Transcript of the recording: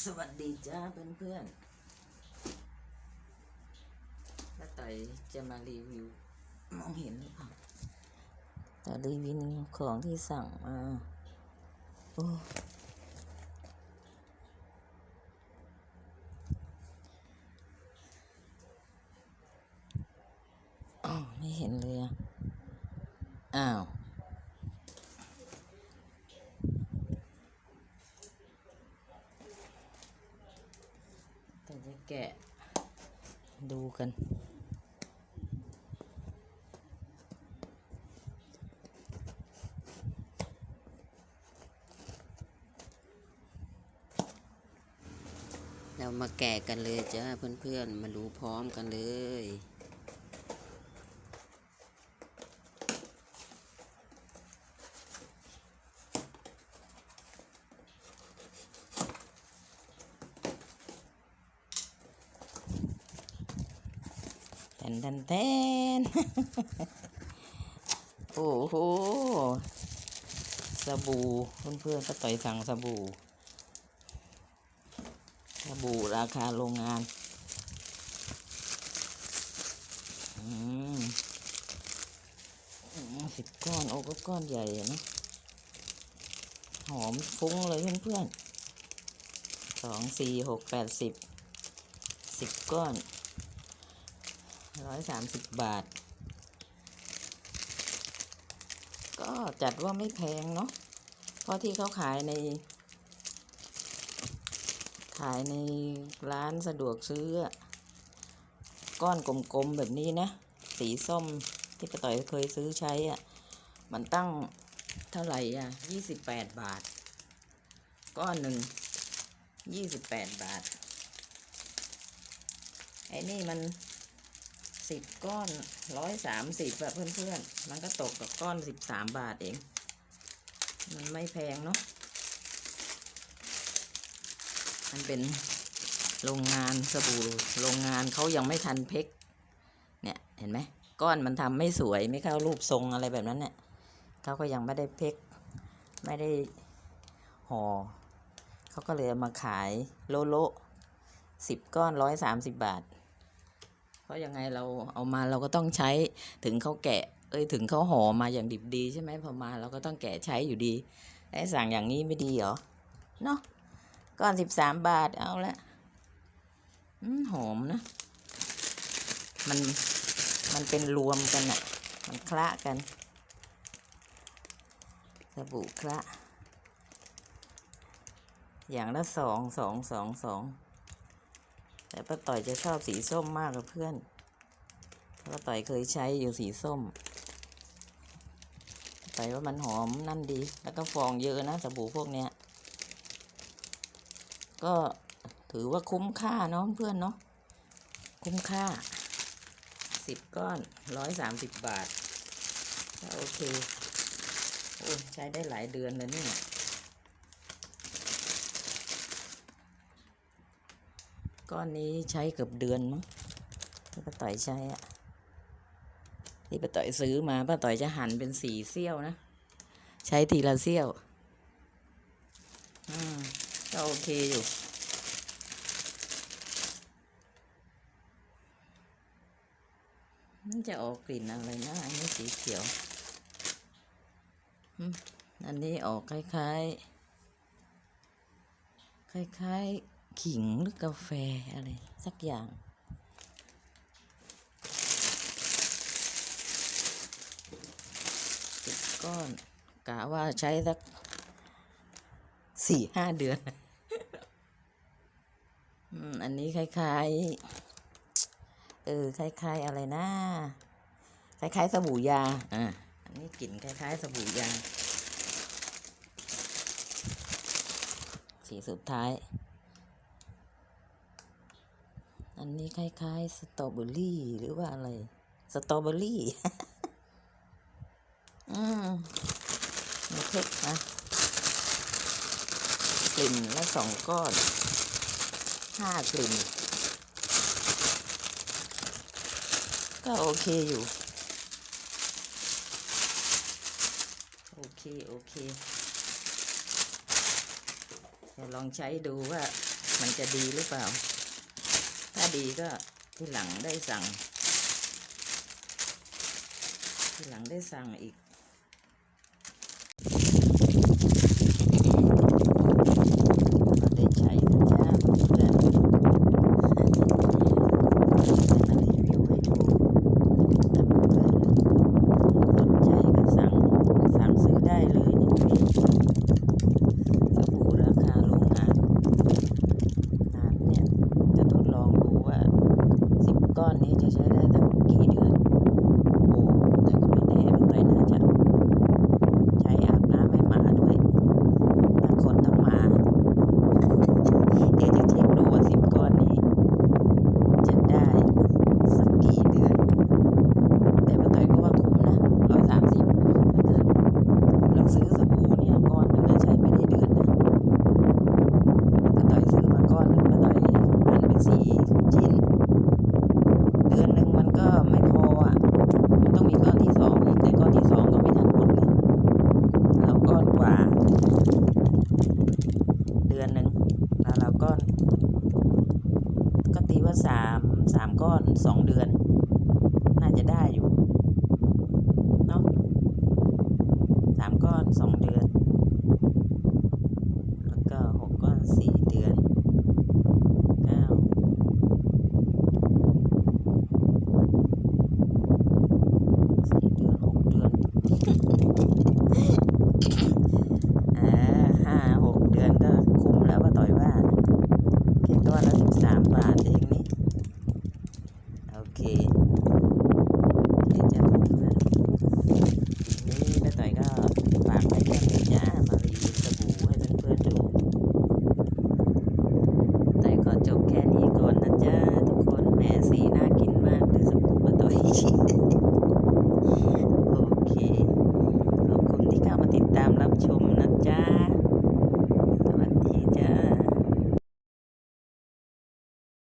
สวัสดีจ้าเพื่อนเพื่อนๆป้าต่อยจะมารีวิว มองเห็นหรือเปล่าแต่รีวิวของที่สั่งมาโอ้อ้าวไม่เห็นเลยอ้าว แต่จะแกะ ดูกัน เรามาแกะกันเลยจ้าเพื่อนๆ มาดูพร้อมกันเลย นแทนแทนโอ้โหสบู่เพื่อนๆก็ต่อยสั่งสบู่ สบู่ราคาโรงงานสิบก้อนโอ้ก็ก้อนใหญ่เนอะหอมฟุ้งเลยเพื่อนๆสองสี่หกแปดสิบสิบก้อน ร้อยสามสิบบาท ก็จัดว่าไม่แพงเนาะเพราะที่เขาขายใน ขายในร้านสะดวกซื้อ ก้อนกลมๆแบบนี้นะ สีส้มที่ป้าต่อยเคยซื้อใช้อะ่ะ มันตั้งเท่าไหร่อะยี่สิบแปดบาท ก้อนหนึ่งยี่สิบแปดบาทไอ้นี่มัน สิบก้อนร้อยสามสิบอะเพื่อนๆ มันก็ตกกับก้อนสิบสามบาทเอง มันไม่แพงเนาะ มันเป็นโรงงานสบู่โรงงานเขายังไม่ทันเพ็กเนี่ยเห็นไหมก้อนมันทำไม่สวยไม่เข้ารูปทรงอะไรแบบนั้นเนี่ยเขาก็ยังไม่ได้เพ็กไม่ได้ห่อเขาก็เลยเอามาขายโลโลสิบก้อนร้อยสามสิบบาท ราะยังไงเราเอามาเราก็ต้องใช้ถึงเขาแกะ เอ้ยถึงเขาห่อมาอย่างดิบดีใช่ไหมพอมาเราก็ต้องแกะใช้อยู่ดีไอ้สั่งอย่างนี้ไม่ดีเหรอเนาะก้อนสิบสามบาทเอาละอืมหอมนะ มันมันเป็นรวมกันอะมันคละกันสบู่คละ อย่างละสองสองสองสอง แต่ป้าต่อยจะชอบสีส้มมากกับเพื่อนเพราะป้าต่อยเคยใช้อยู่สีส้มป้าต่อยว่ามันหอมนั่นดี แล้วก็ฟองเยอะนะสบู่พวกเนี้ย ก็ถือว่าคุ้มค่าเนาะเพื่อนเนาะ คุ้มค่าสิบก้อนร้อยสามสิบบาทก็โอเค โอ้ใช้ได้หลายเดือนแล้วเนี่ย ก้อนนี้ใช้เกือบเดือนมั้งที่ป้าต่อยใช้อะที่ป้าต่อยซื้อมาป้าต่อยจะหั่นเป็นสีเสี้ยวนะ ใช้ทีละเสี้ยวอืมก็โอเคอยู่มันจะออกกลิ่นอะไรนะอันนี้สีเขียวอืมอันนี้ออกคล้ายๆ คล้ายๆ ขิงหรือกาแฟอะไร สักอย่าง ก้อนกะว่าใช้สักสี่ห้าเดือน อันนี้คล้ายๆ เออ คล้าย ๆ อะไรนะ คล้าย ๆ สบู่ยา อ่าอันนี้กลิ่นคล้าย ๆ สบู่ยา สีสุดท้าย อันนี้คล้าย ๆ สตรอเบอรี่หรือว่าอะไร สตรอเบอรี่ อืมมาเทคนะกลิ่นละสองก้อน ห้ากลิ่น ก็โอเคอยู่ โอเค โอเคจะลองใช้ดูว่ามันจะดีหรือเปล่า ถ้าดีก็ที่หลังได้สั่ง ที่หลังได้สั่งอีก อนสองเดือน